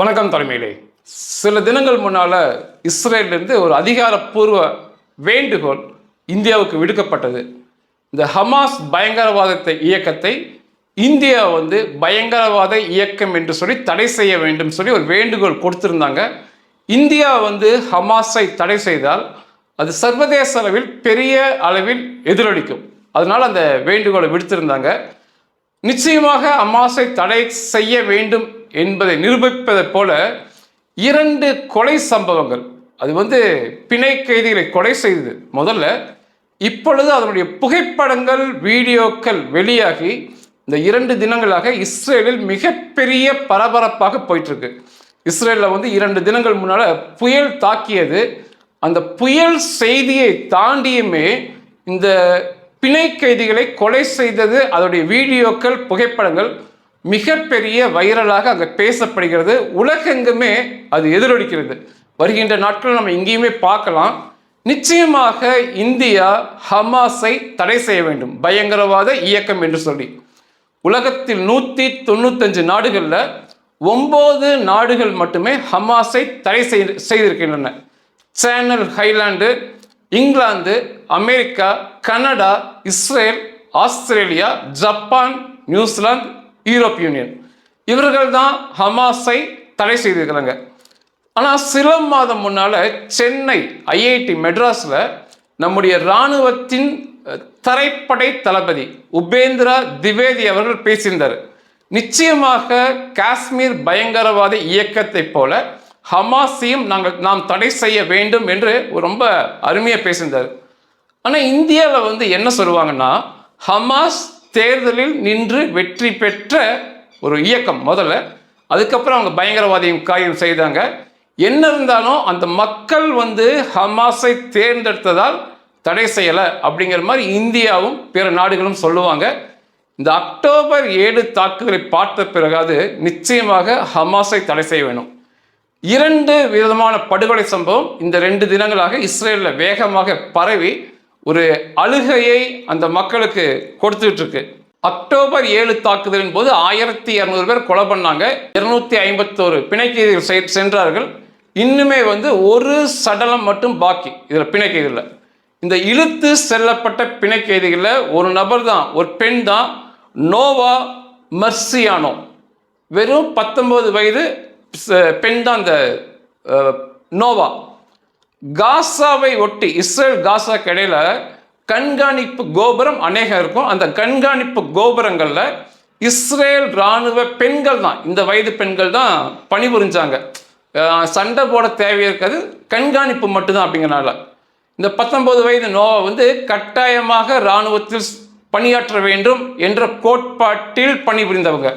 வணக்கம் தலைமையிலே. சில தினங்கள் முன்னால் இஸ்ரேலிருந்து ஒரு அதிகாரப்பூர்வ வேண்டுகோள் இந்தியாவுக்கு விடுக்கப்பட்டது. இந்த ஹமாஸ் பயங்கரவாதத்தை இயக்கத்தை இந்தியா வந்து பயங்கரவாத இயக்கம் என்று சொல்லி தடை செய்ய வேண்டும் சொல்லி ஒரு வேண்டுகோள் கொடுத்திருந்தாங்க. இந்தியா வந்து ஹமாஸை தடை செய்தால் அது சர்வதேச அளவில் பெரிய அளவில் எதிரொலிக்கும். அதனால் அந்த வேண்டுகோளை விடுத்திருந்தாங்க. நிச்சயமாக அமாசை தடை செய்ய வேண்டும் என்பதை நிரூபிப்பதைப் போல இரண்டு கொலை சம்பவங்கள். அது வந்து பிணை கைதிகளை கொலை செய்தது. முதல்ல இப்பொழுது அதனுடைய புகைப்படங்கள் வீடியோக்கள் வெளியாகி இந்த இரண்டு தினங்களாக இஸ்ரேலில் மிகப்பெரிய பரபரப்பாக போயிட்டுருக்கு. இஸ்ரேலில் வந்து இரண்டு தினங்கள் முன்னால் புயல் தாக்கியது. அந்த புயல் செய்தியை தாண்டியுமே இந்த பிணை கைதிகளை கொலை செய்தது அதோடைய வீடியோக்கள் புகைப்படங்கள் மிகப்பெரிய வைரலாக அங்கே பேசப்படுகிறது. உலகெங்குமே அது எதிரொலிக்கிறது. வருகின்ற நாட்கள் நம்ம எங்கேயுமே பார்க்கலாம். நிச்சயமாக இந்தியா ஹமாஸை தடை செய்ய வேண்டும். பயங்கரவாத இயக்கம் என்று சொல்லி. உலகத்தில் நூற்றி தொண்ணூத்தஞ்சு நாடுகளில் ஒம்பது நாடுகள் மட்டுமே ஹமாஸை தடை செய் செய்திருக்கின்றன. Channel highland England America Canada Israel Australia Japan New Zealand Europe Union. இவர்கள் தான் ஹமாஸை தடை செய்திருக்கிறாங்க. ஆனால் சில மாதம் முன்னால் சென்னை ஐஐடி மெட்ராஸில் நம்முடைய இராணுவத்தின் தரைப்படை தளபதி உபேந்திரா திவேதி அவர்கள் பேசியிருந்தார். நிச்சயமாக காஷ்மீர் பயங்கரவாத இயக்கத்தைப் போல ஹமாஸையும் நாங்கள் நாம் தடை செய்ய வேண்டும் என்று ரொம்ப அருமையாக பேசியிருந்தார். ஆனால் இந்தியாவில் வந்து என்ன சொல்லுவாங்கன்னா ஹமாஸ் தேர்தலில் நின்று வெற்றி பெற்ற ஒரு இயக்கம் முதல்ல. அதுக்கப்புறம் அவங்க பயங்கரவாதியும் காரியம் செய்தாங்க. என்ன இருந்தாலும் அந்த மக்கள் வந்து ஹமாஸை தேர்ந்தெடுத்ததால் தடை செய்யலை அப்படிங்கிற மாதிரி இந்தியாவும் பிற நாடுகளும் சொல்லுவாங்க. இந்த அக்டோபர் ஏழு தாக்குதலை பார்த்த பிறகாது நிச்சயமாக ஹமாஸை தடை செய்ய வேணும். இரண்டு விதமான படுகொலை சம்பவம் இந்த ரெண்டு தினங்களாக இஸ்ரேலில் வேகமாக பரவி ஒரு அழுகையை அந்த மக்களுக்கு கொடுத்துட்டு இருக்கு அக்டோபர் ஏழு தாக்குதலின் போது ஆயிரத்தி இரநூறு பேர் கொலை பண்ணாங்க. இருநூத்தி ஐம்பத்தோரு பிணைக்கைதிகள் சென்றார்கள். இன்னுமே வந்து ஒரு சடலம் மட்டும் பாக்கி இதில் பிணைக்கைதில் இந்த இழுத்து செல்லப்பட்ட பிணைக்கைதிகளில் ஒரு நபர் தான் ஒரு பெண் தான் நோவா மர்சியானோ. வெறும் பத்தொன்பது வயது பெண் தான் அந்த நோவா. காசாவை ஒட்டி இஸ்ரேல் காசா இடையில கண்காணிப்பு கோபுரம் அநேகம் இருக்கும். அந்த கண்காணிப்பு கோபுரங்களில் இஸ்ரேல் இராணுவ பெண்கள் தான். இந்த வயது பெண்கள் தான் பணிபுரிஞ்சாங்க. சண்டை போட தேவை இருக்காது கண்காணிப்பு மட்டும்தான் அப்படிங்கிறனால. இந்த பத்தொன்பது வயது நோவா வந்து கட்டாயமாக இராணுவத்தில் பணியாற்ற வேண்டும் என்ற கோட்பாட்டில் பணிபுரிந்தவங்க.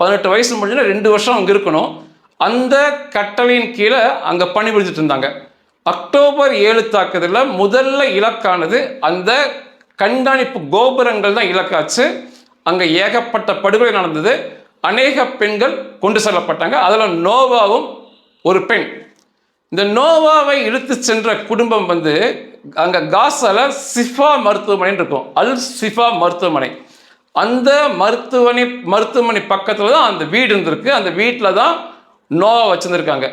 பதினெட்டு வயசு முடிஞ்சுன்னா ரெண்டு வருஷம் அங்கே இருக்கணும். அந்த கட்டளையின் கீழே அங்கே பணிபுரிஞ்சிட்டு இருந்தாங்க. அக்டோபர் ஏழு தாக்குதலில் முதல்ல இலக்கானது அந்த கண்காணிப்பு கோபுரங்கள் தான் இலக்காச்சு. அங்கே ஏகப்பட்ட படுகொலை நடந்தது. அநேக பெண்கள் கொண்டு செல்லப்பட்டாங்க. அதில் நோவாவும் ஒரு பெண். இந்த நோவாவை இழுத்து சென்ற குடும்பம் வந்து அங்கே காசால சிஃபா மருத்துவமனைன்னு இருக்கும். அல் சிஃபா மருத்துவமனை. அந்த மருத்துவமனை மருத்துவமனை பக்கத்தில் தான் அந்த வீடு இருந்திருக்கு. அந்த வீட்டில் தான் நோவா வச்சுருந்துருக்காங்க.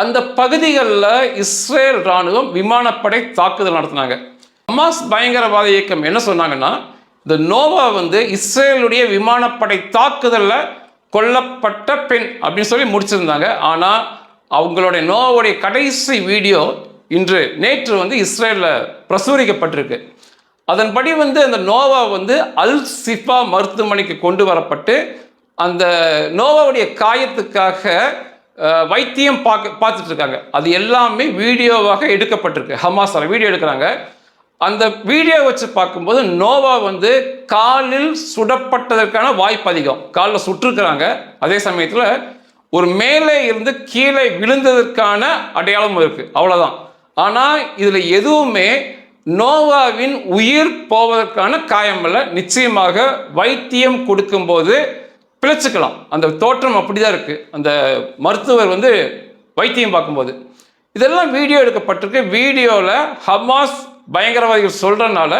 அந்த பகுதிகளில் இஸ்ரேல் ராணுவம் விமானப்படை தாக்குதல் நடத்தினாங்க. ஹமாஸ் பயங்கரவாத இயக்கம் என்ன சொன்னாங்கன்னா இந்த நோவா வந்து இஸ்ரேலுடைய விமானப்படை தாக்குதலில் கொல்லப்பட்ட பெண் அப்படின்னு சொல்லி முடிச்சிருந்தாங்க. ஆனால் அவங்களுடைய நோவாவுடைய கடைசி வீடியோ இன்று நேற்று வந்து இஸ்ரேலில் பிரசுரிக்கப்பட்டிருக்கு. அதன்படி வந்து அந்த நோவா வந்து அல் சிஃபா மருத்துவமனைக்கு கொண்டு வரப்பட்டு அந்த நோவாவுடைய காயத்துக்காக வைத்தியம் பார்க்க பார்த்துட்டு இருக்காங்க அது எல்லாமே வீடியோவாக எடுக்கப்பட்டிருக்கு. ஹமாஸால் வீடியோ எடுக்கிறாங்க. அந்த வீடியோ வச்சு பார்க்கும்போது நோவா வந்து காலில் சுடப்பட்டதற்கான வாய்ப்பு அதிகம். காலில் சுட்டிருக்கிறாங்க. அதே சமயத்தில் ஒரு மேலே இருந்து கீழே விழுந்ததற்கான அடையாளம் இருக்கு. அவ்வளோதான் ஆனால் இதில் எதுவுமே நோவாவின் உயிர் போவதற்கான காயம் நிச்சயமாக வைத்தியம் கொடுக்கும்போது பிழைச்சிக்கலாம். அந்த தோற்றம் அப்படி தான் இருக்குது அந்த மருத்துவர் வந்து வைத்தியம் பார்க்கும்போது. இதெல்லாம் வீடியோ எடுக்கப்பட்டிருக்கு. வீடியோவில் ஹமாஸ் பயங்கரவாதிகள் சொல்கிறனால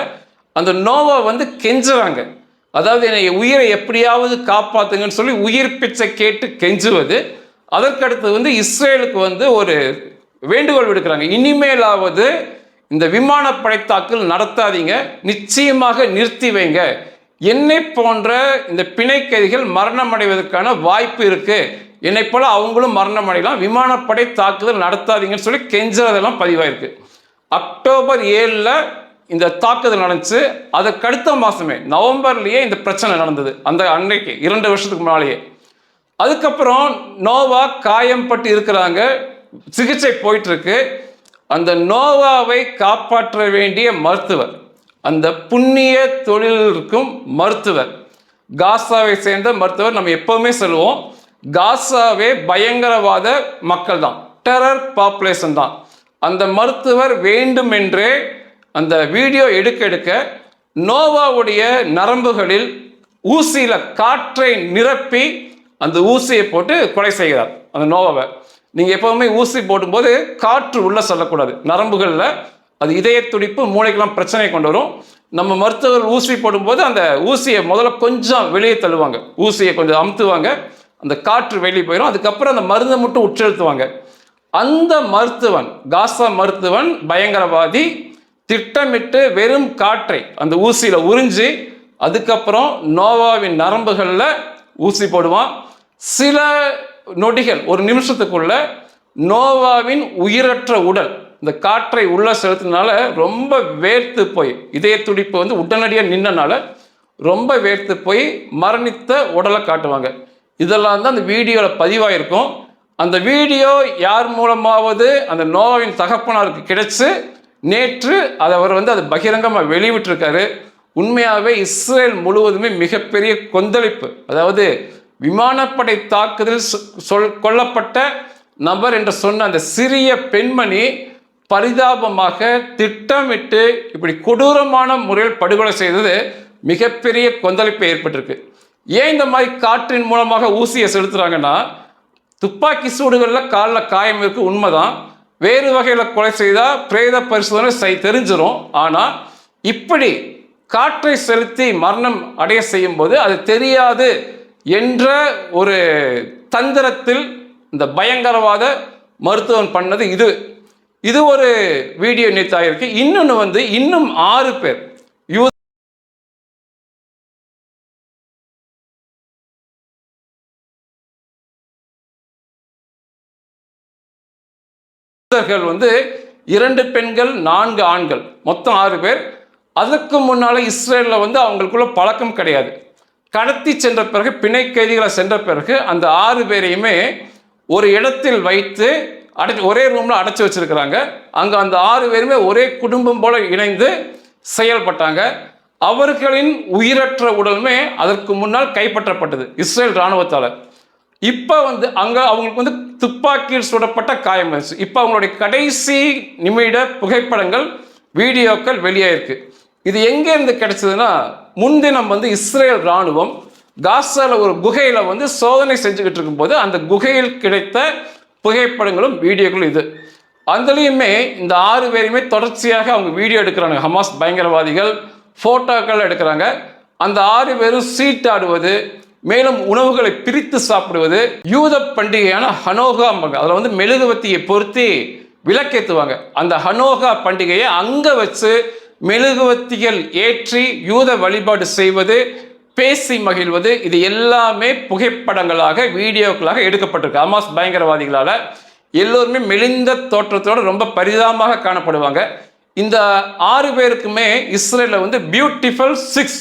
அந்த நோவை வந்து கெஞ்சுறாங்க. அதாவது என்னை உயிரை எப்படியாவது காப்பாற்றுங்கன்னு சொல்லி உயிர் பிச்சை கேட்டு கெஞ்சுவது. அதற்கடுத்து வந்து இஸ்ரேலுக்கு வந்து ஒரு வேண்டுகோள் விடுக்கிறாங்க. இனிமேலாவது இந்த விமானப்படை தாக்குதல் நடத்தாதீங்க. நிச்சயமாக நிறுத்தி வைங்க. என்னை போன்ற இந்த பிணைக்கைதிகள் மரணம் அடைவதற்கான வாய்ப்பு இருக்கு. என்னை போல அவங்களும் மரணம் அடையலாம் விமானப்படை தாக்குதல் நடத்தாதீங்கன்னு சொல்லி கெஞ்சுறதெல்லாம் பதிவாயிருக்கு. அக்டோபர் ஏழில் இந்த தாக்குதல் நடந்துச்சு. அதுக்கு அடுத்த மாதமே நவம்பர்லேயே இந்த பிரச்சனை நடந்தது. அந்த அன்னைக்கு இரண்டு வருஷத்துக்கு முன்னாலேயே. அதுக்கப்புறம் நோவா காயம்பட்டு இருக்கிறாங்க. சிகிச்சை போயிட்டு இருக்கு. அந்த நோவாவை காப்பாற்ற வேண்டிய மருத்துவர் அந்த புண்ணிய தொழில் இருக்கும் மருத்துவர். காசாவை சேர்ந்த மருத்துவர் நம்ம எப்பவுமே சொல்லுவோம். காசாவே பயங்கரவாத மக்கள் தான் டெரர் பாப்புலேஷன் தான். அந்த மருத்துவர் வேண்டுமென்றே அந்த வீடியோ எடுக்க எடுக்க நோவாவுடைய நரம்புகளில் ஊசியில் காற்றை நிரப்பி அந்த ஊசியை போட்டு கொலை செய்கிறார். அந்த நோவாவை. நீங்கள் எப்பவுமே ஊசி போடும்போது காற்று உள்ளே சொல்லக்கூடாது. நரம்புகளில் அது இதய துடிப்பு மூளைக்கெல்லாம் பிரச்சனை கொண்டு வரும். நம்ம மருத்துவர்கள் ஊசி போடும்போது அந்த ஊசியை முதல்ல கொஞ்சம் வெளியே தள்ளுவாங்க. ஊசியை கொஞ்சம் அமுத்துவாங்க. அந்த காற்று வெளியே போயிடும் அதுக்கப்புறம் அந்த மருந்தை மட்டும் உட்செலுத்துவாங்க. அந்த மருத்துவன் காசா மருத்துவன் பயங்கரவாதி திட்டமிட்டு வெறும் காற்றை அந்த ஊசியில் உறிஞ்சி அதுக்கப்புறம் நோவாவின் நரம்புகளில் ஊசி போடுவான். சில நொடிகள் ஒரு நிமிஷத்துக்குள்ள நோவாவின் உயிரற்ற உடல் இந்த காற்றை உள்ளே செலுத்தினால ரொம்ப வேர்த்து போய் இதய துடிப்பு வந்து உடனடியாக நின்னனால ரொம்ப வேர்த்து போய் மரணித்த உடலை காட்டுவாங்க. இதெல்லாம் தான் அந்த வீடியோவில் பதிவாயிருக்கும். அந்த வீடியோ யார் மூலமாவது அந்த நோவாவின் தகப்பனாருக்கு கிடைச்சு நேற்று அதை அவர் வந்து அதை பகிரங்கமாக வெளிவிட்டிருக்காரு உண்மையாகவே இஸ்ரேல் முழுவதுமே மிகப்பெரிய கொந்தளிப்பு. அதாவது விமானப்படை தாக்குதல் சொ- சொல் கொல்லப்பட்ட நபர் என்று சொன்ன அந்த சிறிய பெண்மணி பரிதாபமாக திட்டமிட்டு இப்படி கொடூரமான முறையில் படுகொலை செய்தது மிகப்பெரிய கொந்தளிப்பு ஏற்பட்டிருக்கு. ஏன் இந்த மாதிரி காற்றின் மூலமாக ஊசியை செலுத்துறாங்கன்னா துப்பாக்கி சூடுகளில் காலில் காயம் இருக்கு உண்மைதான். வேறு வகையில் கொலை செய்தால் பிரேத பரிசோதனை செய் தெரிஞ்சிடும் ஆனால் இப்படி காற்றை செலுத்தி மரணம் அடைய செய்யும் போது அது தெரியாது என்ற ஒரு தந்திரத்தில் இந்த பயங்கரவாத மருத்துவன் பண்ணது இது. இது ஒரு வீடியோ நேத்தாயிருக்கு இன்னொன்று வந்து இன்னும் ஆறு பேர். யூதர்கள் வந்து இரண்டு பெண்கள் நான்கு ஆண்கள். மொத்தம் ஆறு பேர். அதுக்கு முன்னால் இஸ்ரேலில் வந்து அவங்களுக்குள்ள பழக்கம் கிடையாது. கடத்தி சென்ற பிறகு பிணை கைதிகளை சென்ற பிறகு அந்த ஆறு பேரையுமே ஒரு இடத்தில் வைத்து அடை ஒரே ரூமில் அடைச்சி வச்சுருக்கிறாங்க. அங்கே அந்த ஆறு பேருமே ஒரே குடும்பம் போல இணைந்து செயல்பட்டாங்க. அவர்களின் உயிரற்ற உடலுமே அதற்கு முன்னால் கைப்பற்றப்பட்டது இஸ்ரேல் இராணுவத்தால். இப்போ வந்து அங்கே அவங்களுக்கு வந்து துப்பாக்கியில் சுடப்பட்ட காயம் இருந்துச்சு இப்போ அவங்களுடைய கடைசி நிமிட புகைப்படங்கள் வீடியோக்கள் வெளியாயிருக்கு. இது எங்கேருந்து கிடைச்சதுன்னா முன்தினம் வந்து இஸ்ரேல் இராணுவம் காசாவில் ஒரு குகையில் வந்து சோதனை செஞ்சுக்கிட்டு இருக்கும்போது அந்த குகையில் கிடைத்த புகைப்படங்களும் வீடியோக்களும் இது. அதுலேயுமே இந்த ஆறு பேரையுமே தொடர்ச்சியாக அவங்க வீடியோ எடுக்கிறாங்க ஹமாஸ் பயங்கரவாதிகள் ஃபோட்டோக்கள் எடுக்கிறாங்க. அந்த ஆறு பேரும் சீட்டாடுவது மேலும் உணவுகளை பிரித்து சாப்பிடுவது யூத பண்டிகையான ஹனோகா அதில் வந்து மெழுகுவத்தியை பொருத்தி விளக்கேற்றுவாங்க அந்த ஹனோகா பண்டிகையை அங்கே வச்சு மெழுகுவத்திகள் ஏற்றி யூத வழிபாடு செய்வது பேசி மகிழ்வது இது எல்லாமே புகைப்படங்களாக வீடியோக்களாக எடுக்கப்பட்டிருக்கு. அமாஸ் பயங்கரவாதிகளால் எல்லோருமே மெலிந்த தோற்றத்தோடு ரொம்ப பரிதாபமாக காணப்படுவாங்க. இந்த ஆறு பேருக்குமே இஸ்ரேலில் வந்து பியூட்டிஃபுல் சிக்ஸ்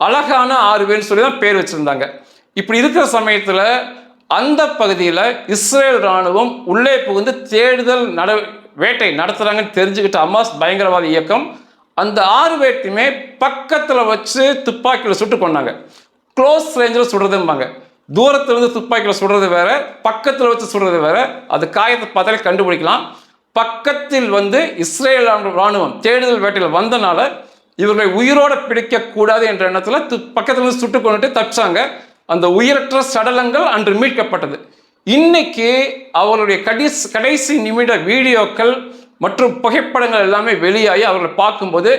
அழகான ஆறு பேர்னு சொல்லி தான் பேர் வச்சுருந்தாங்க. இப்படி இருக்கிற சமயத்தில் அந்த பகுதியில் இஸ்ரேல் ராணுவம் உள்ளே புகுந்து தேடுதல் நட வேட்டை நடத்துகிறாங்கன்னு தெரிஞ்சுக்கிட்ட அமாஸ் பயங்கரவாத இயக்கம் அந்த ஆறு பேர்த்தையுமே பக்கத்தில் வச்சு துப்பாக்கியில் சுட்டு கொண்டாங்க க்ளோஸ் ரேஞ்சில் சுடுறதும்பாங்க. தூரத்துலேருந்து துப்பாக்கியில் சுடுறது வேற பக்கத்தில் வச்சு சுடுறது வேற. அது காயத்தை பார்த்தாலே கண்டுபிடிக்கலாம். பக்கத்தில் வந்து இஸ்ரேல் ராணுவம் தேடுதல் வேட்டையில் வந்தனால இவர்களை உயிரோட பிடிக்கக்கூடாது என்ற எண்ணத்தில் து பக்கத்துலேருந்து சுட்டு கொண்டுட்டு தப்பிச்சாங்க. அந்த உயிரற்ற சடலங்கள் அன்று மீட்கப்பட்டது. இன்னைக்கு அவருடைய கடைசி கடைசி நிமிட வீடியோக்கள் மற்றும் புகைப்படங்கள் எல்லாமே வெளியாகி அவர்களை பார்க்கும்போது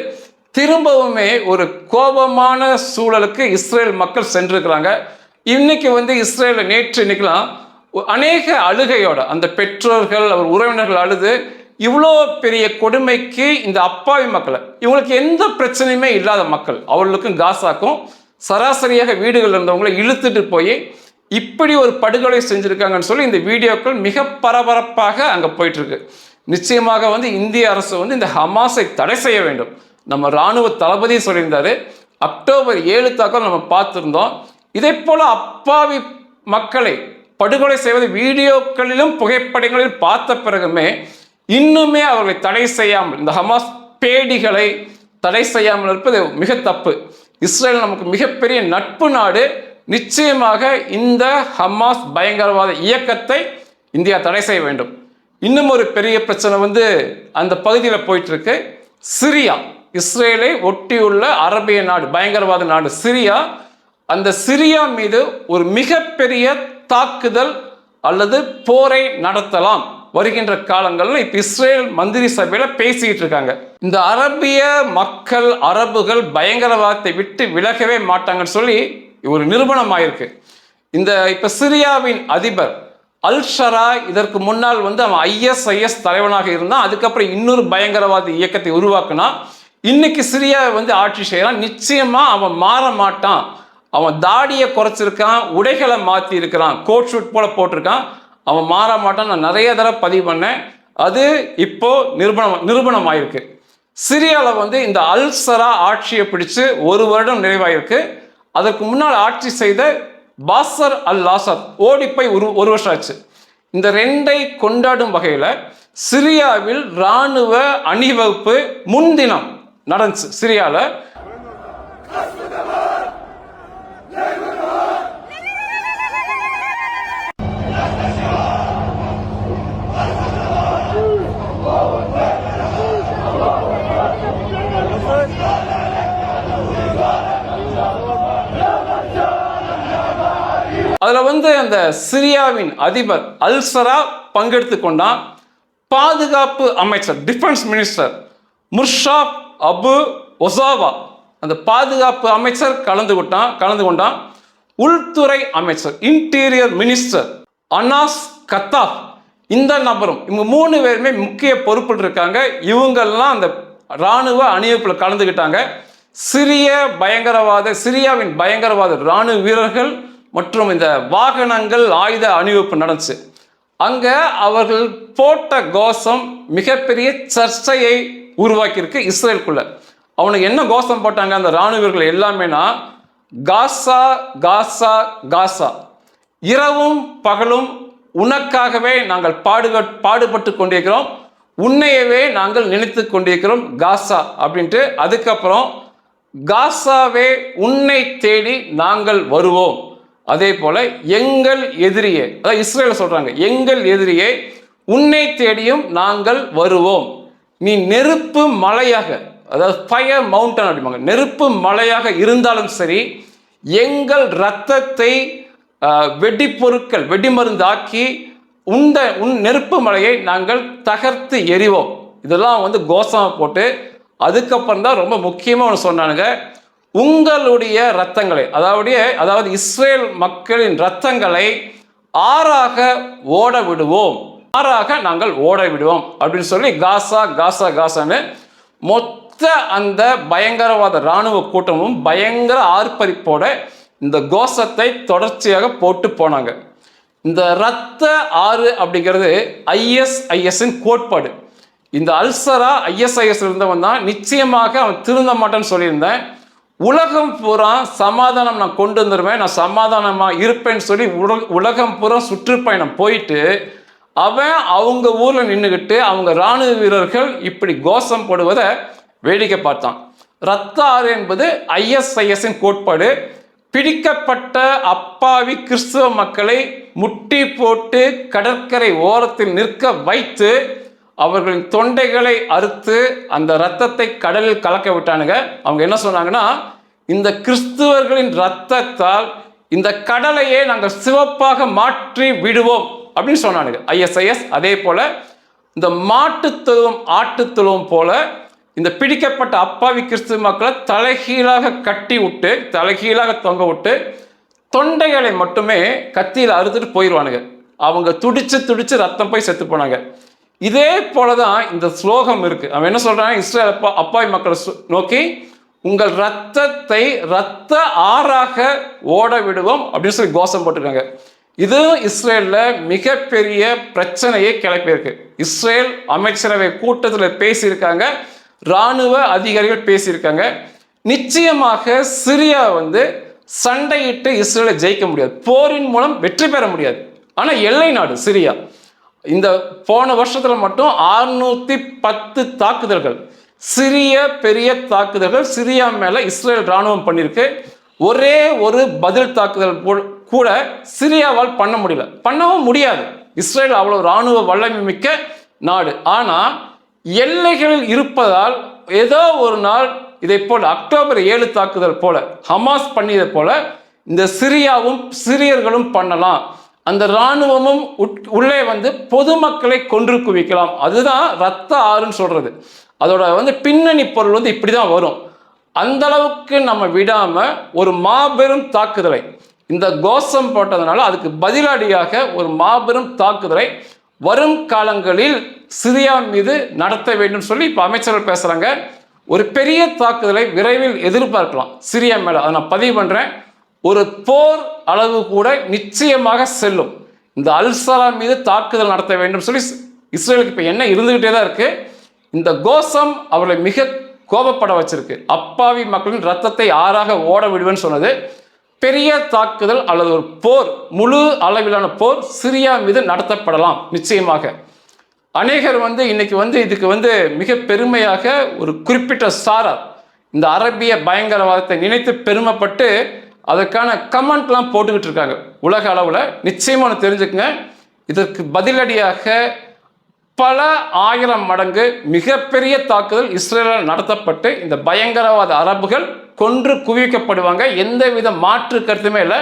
திரும்பவுமே ஒரு கோபமான சூழலுக்கு இஸ்ரேல் மக்கள் சென்றிருக்கிறாங்க. இன்னைக்கு வந்து இஸ்ரேலில் நேற்று இன்னைக்கெல்லாம் அநேக அழுகையோட அந்த பெற்றோர்கள் அவர் உறவினர்கள் அழுது இவ்வளோ பெரிய கொடுமைக்கு இந்த அப்பாவி மக்களை இவங்களுக்கு எந்த பிரச்சனையுமே இல்லாத மக்கள் அவர்களுக்கும் காசாக்கும் சராசரியாக வீடுகள் இருந்தவங்களை இழுத்துட்டு போய் இப்படி ஒரு படுகொலை செஞ்சுருக்காங்கன்னு சொல்லி இந்த வீடியோக்கள் மிக பரபரப்பாக அங்கே போயிட்டுருக்கு நிச்சயமாக வந்து இந்திய அரசு வந்து இந்த ஹமாஸை தடை செய்ய வேண்டும். நம்ம ராணுவ தளபதி சொல்லியிருந்தாரு. அக்டோபர் ஏழு தாக்கம் நம்ம பார்த்துருந்தோம். இதே போல அப்பாவி மக்களை படுகொலை செய்வது வீடியோக்களிலும் புகைப்படங்களிலும் பார்த்த பிறகுமே இன்னுமே அவர்களை தடை செய்யாமல் இந்த ஹமாஸ் பேடிகளை தடை செய்யாமல் இருப்பது மிக தப்பு. இஸ்ரேல் நமக்கு மிகப்பெரிய நட்பு நாடு. நிச்சயமாக இந்த ஹமாஸ் பயங்கரவாத இயக்கத்தை இந்தியா தடை செய்ய வேண்டும். இன்னும் ஒரு பெரிய பிரச்சனை வந்து அந்த பகுதியில் போயிட்டு இருக்கு சிரியா இஸ்ரேலை ஒட்டியுள்ள அரபிய நாடு பயங்கரவாத நாடு சிரியா. அந்த சிரியா மீது ஒரு மிகப்பெரிய தாக்குதல் அல்லது போரை நடத்தலாம் வருகின்ற காலங்களில் இப்போ இஸ்ரேல் மந்திரி சபையில் பேசிக்கிட்டு இருக்காங்க. இந்த அரபிய மக்கள் அரபுகள் பயங்கரவாதத்தை விட்டு விலகவே மாட்டாங்கன்னு சொல்லி ஒரு நிறுவனம் ஆயிருக்கு இந்த இப்போ சிரியாவின் அதிபர் அல்ஷரா இதற்கு முன்னால் வந்து அவன் ஐஎஸ்ஐஎஸ் தலைவனாக இருந்தான். அதுக்கப்புறம் இன்னொரு பயங்கரவாத இயக்கத்தை உருவாக்குனா இன்னைக்கு சிரியாவை வந்து ஆட்சி செய்கிறான் நிச்சயமா அவன் மாற மாட்டான். அவன் தாடியை குறைச்சிருக்கான் உடைகளை மாற்றி இருக்கிறான் கோட் ஷூட் போல போட்டிருக்கான். அவன் மாற மாட்டான். நான் நிறைய தடவை பதிவு பண்ணேன். அது இப்போ நிரூபணம் நிரூபணம் ஆயிருக்கு சிரியாவில் வந்து இந்த அல்சரா ஆட்சியை பிடிச்சு ஒரு வருடம் நிறைவாயிருக்கு. அதற்கு முன்னால் ஆட்சி செய்த பாசர் அல் லாசர் ஓடிப்பை ஒரு ஒரு வருஷம் ஆச்சு. இந்த ரெண்டை கொண்டாடும் வகையில் சிரியாவில் இராணுவ அணிவகுப்பு முன்தினம் நடந்துச்சு. சிரியாவில் அதில் வந்து அந்த சிரியாவின் அதிபர் அல்சரா பங்கெடுத்து கொண்டான். பாதுகாப்பு அமைச்சர் டிஃபென்ஸ் மினிஸ்டர் முர்ஷாப் அபு ஒசாவா. அந்த பாதுகாப்பு அமைச்சர் கலந்து கொண்டான் கலந்து கொண்டான். உள்துறை அமைச்சர் இன்டீரியர் மினிஸ்டர் அனாஸ் கத்தாப். இந்த நபரும் இவங்க மூணு பேருமே முக்கிய பொறுப்பில் இருக்காங்க. இவங்கெல்லாம் அந்த இராணுவ அணிவகுப்பில் கலந்துக்கிட்டாங்க சிரிய பயங்கரவாத சிரியாவின் பயங்கரவாத இராணுவ வீரர்கள் மற்றும் இந்த வாகனங்கள் ஆயுத அணிவிப்பு நடந்துச்சு. அங்கே அவர்கள் போட்ட கோஷம் மிகப்பெரிய சர்ச்சையை உருவாக்கியிருக்கு இஸ்ரேலுக்குள்ள. அவனுக்கு என்ன கோஷம் போட்டாங்க? அந்த இராணுவர்கள் எல்லாமேனா காசா காசா காசா. இரவும் பகலும் உனக்காகவே நாங்கள் பாடுக பாடுபட்டு கொண்டிருக்கிறோம். உன்னையவே நாங்கள் நினைத்து கொண்டிருக்கிறோம் காசா. அப்படின்ட்டு அதுக்கப்புறம் காசாவே உன்னை தேடி நாங்கள் வருவோம். அதே போல எங்கள் எதிரியே அதாவது இஸ்ரேல சொல்றாங்க எங்கள் எதிரியை உன்னை தேடியும் நாங்கள் வருவோம். நீ நெருப்பு மலையாக அதாவது ஃபயர் மவுண்டன் அப்படிம்பாங்க நெருப்பு மலையாக இருந்தாலும் சரி எங்கள் ரத்தத்தை ஆஹ், வெடிப்பொருட்கள் வெடிமருந்தாக்கி உண்ட உன் நெருப்பு மலையை நாங்கள் தகர்த்து எறிவோம். இதெல்லாம் வந்து கோஷமாக போட்டு அதுக்கப்புறம் தான் ரொம்ப முக்கியமாக ஒன்று சொன்னானுங்க. உங்களுடைய ரத்தங்களை அதாவது அதாவது இஸ்ரேல் மக்களின் ரத்தங்களை ஆறாக ஓட விடுவோம் ஆறாக நாங்கள் ஓட விடுவோம் அப்படின்னு சொல்லி காசா காசா காசான்னு மொத்த அந்த பயங்கரவாத இராணுவ கூட்டமும் பயங்கர ஆர்ப்பரிப்போட இந்த கோஷத்தை தொடர்ச்சியாக போட்டு போனாங்க. இந்த ரத்த ஆறு அப்படிங்கிறது ஐஎஸ்ஐஎஸ்ஸின் கோட்பாடு. இந்த அல்சரா ஐஎஸ்ஐஎஸ் இருந்தவன் தான் நிச்சயமாக அவன் திருந்த மாட்டேன்னு சொல்லியிருந்தேன். உலகம் பூரா சமாதானம் நான் கொண்டு வந்துடுவேன் நான் சமாதானமாக இருப்பேன்னு சொல்லி உலக உலகம் பூரா சுற்றுப்பயணம் போயிட்டு அவன் அவங்க ஊரில் நின்றுக்கிட்டு அவங்க இராணுவ வீரர்கள் இப்படி கோஷம் போடுவதை வேடிக்கை பார்த்தான். ரத்த ஆறு என்பது ஐஎஸ்ஐஎஸ்ஸின் கோட்பாடு. பிடிக்கப்பட்ட அப்பாவி கிறிஸ்துவ மக்களை முட்டி போட்டு கடற்கரை ஓரத்தில் நிற்க வைத்து அவர்களின் தொண்டைகளை அறுத்து அந்த ரத்தத்தை கடலில் கலக்க விட்டானுங்க. அவங்க என்ன சொன்னாங்கன்னா இந்த கிறிஸ்துவர்களின் ரத்தத்தால் இந்த கடலையே நாங்கள் சிவப்பாக மாற்றி விடுவோம் அப்படின்னு சொன்னானுங்க. ஐஎஸ்ஐஎஸ் அதே போல இந்த மாட்டுத்தொழுவம் ஆட்டுத்தொழுவம் போல இந்த பிடிக்கப்பட்ட அப்பாவி கிறிஸ்துவ மக்களை தலைகீழாக கட்டி விட்டு தலைகீழாக தொங்க விட்டு தொண்டைகளை மட்டுமே கத்தியில் அறுத்துட்டு போயிடுவானுங்க அவங்க துடிச்சு துடிச்சு ரத்தம் போய் செத்து போனாங்க. இதே போலதான் இந்த ஸ்லோகம் இருக்கு. அவன் என்ன சொல்றான்? இஸ்ரேல் அப்பா அப்பாய் மக்களை சு- நோக்கி உங்கள் ரத்தத்தை ரத்த ஆறாக ஓட விடுவோம் அப்படின்னு சொல்லி கோஷம் போட்டிருக்காங்க. இது இஸ்ரேலில் மிகப்பெரிய பிரச்சனையை கிளப்பியிருக்கு. இஸ்ரேல் அமைச்சரவை கூட்டத்தில் பேசியிருக்காங்க. இராணுவ அதிகாரிகள் பேசியிருக்காங்க. நிச்சயமாக சிரியா வந்து சண்டையிட்டு இஸ்ரேலை ஜெயிக்க முடியாது. போரின் மூலம் வெற்றி பெற முடியாது. ஆனால் எல்லை நாடு சிரியா. இந்த போன வருஷத்தில் மட்டும் 610 பத்து தாக்குதல்கள். சிறிய பெரிய தாக்குதல்கள் சிரியா மேல இஸ்ரேல் ராணுவம் பண்ணியிருக்கு ஒரே ஒரு பதில் தாக்குதல் கூட சிரியாவால் பண்ண முடியல. பண்ணவும் முடியாது. இஸ்ரேல் அவ்வளவு ராணுவ வல்லமை மிக்க நாடு. ஆனா எல்லைகள் இருப்பதால் ஏதோ ஒரு நாள் இதை போல அக்டோபர் ஏழு தாக்குதல் போல ஹமாஸ் பண்ணியதை போல இந்த சிரியாவும் சிரியர்களும் பண்ணலாம். அந்த இராணுவமும் உட்- உள்ளே வந்து பொதுமக்களை கொன்று குவிக்கலாம். அதுதான் ரத்த ஆறுன்னு சொல்றது. அதோட வந்து பின்னணி பொருள் வந்து இப்படி தான் வரும். அந்த அளவுக்கு நம்ம விடாம ஒரு மாபெரும் தாக்குதலை இந்த கோஷம் போட்டதுனால அதுக்கு பதிலடியாக ஒரு மாபெரும் தாக்குதலை வரும் காலங்களில் சிரியா மீது நடத்த வேண்டும் சொல்லி இப்போ அமைச்சர்கள் பேசுகிறாங்க ஒரு பெரிய தாக்குதலை விரைவில் எதிர்பார்க்கலாம். சிரியா மேலே. அதை நான் பதிவு பண்ணுறேன் ஒரு போர் அளவு கூட நிச்சயமாக செல்லும். இந்த அல்சலா மீது தாக்குதல் நடத்த வேண்டும் சொல்லி இஸ்ரேலுக்கு இப்போ என்ன இருந்துகிட்டே தான் இருக்கு. இந்த கோஷம் அவர்களை மிக கோபப்பட வச்சிருக்கு. அப்பாவி மக்களின் ரத்தத்தை ஆறாக ஓட விடுவேன்னு சொன்னது. பெரிய தாக்குதல் அல்லது ஒரு போர் முழு அளவிலான போர் சிரியா மீது நடத்தப்படலாம் நிச்சயமாக. அநேகர் வந்து இன்னைக்கு வந்து இதுக்கு வந்து மிக பெருமையாக ஒரு குறிப்பிட்ட சாரார் இந்த அரபிய பயங்கரவாதத்தை நினைத்து பெருமைப்பட்டு அதற்கான கமெண்ட்லாம் போட்டுக்கிட்டு இருக்காங்க. உலக அளவில் நிச்சயமாக ஒன்று தெரிஞ்சுக்கங்க. இதற்கு பதிலடியாக பல ஆயிரம் மடங்கு மிகப்பெரிய தாக்குதல் இஸ்ரேலால் நடத்தப்பட்டு இந்த பயங்கரவாத அரபுகள் கொன்று குவிக்கப்படுவாங்க. எந்தவித மாற்று கருத்துமே இல்லை.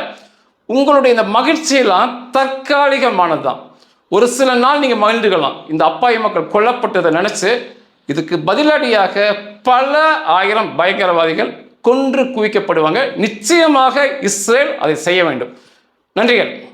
உங்களுடைய இந்த மகிழ்ச்சியெல்லாம் தற்காலிகமானது தான் ஒரு சில நாள் நீங்கள் மகிழ்ந்துக்கலாம் இந்த அப்பாவி மக்கள் கொல்லப்பட்டதை நினச்சி இதுக்கு பதிலடியாக பல ஆயிரம் பயங்கரவாதிகள் கொன்று குவிக்கப்படுவாங்க. நிச்சயமாக இஸ்ரேல் அதை செய்ய வேண்டும். நன்றிகள்.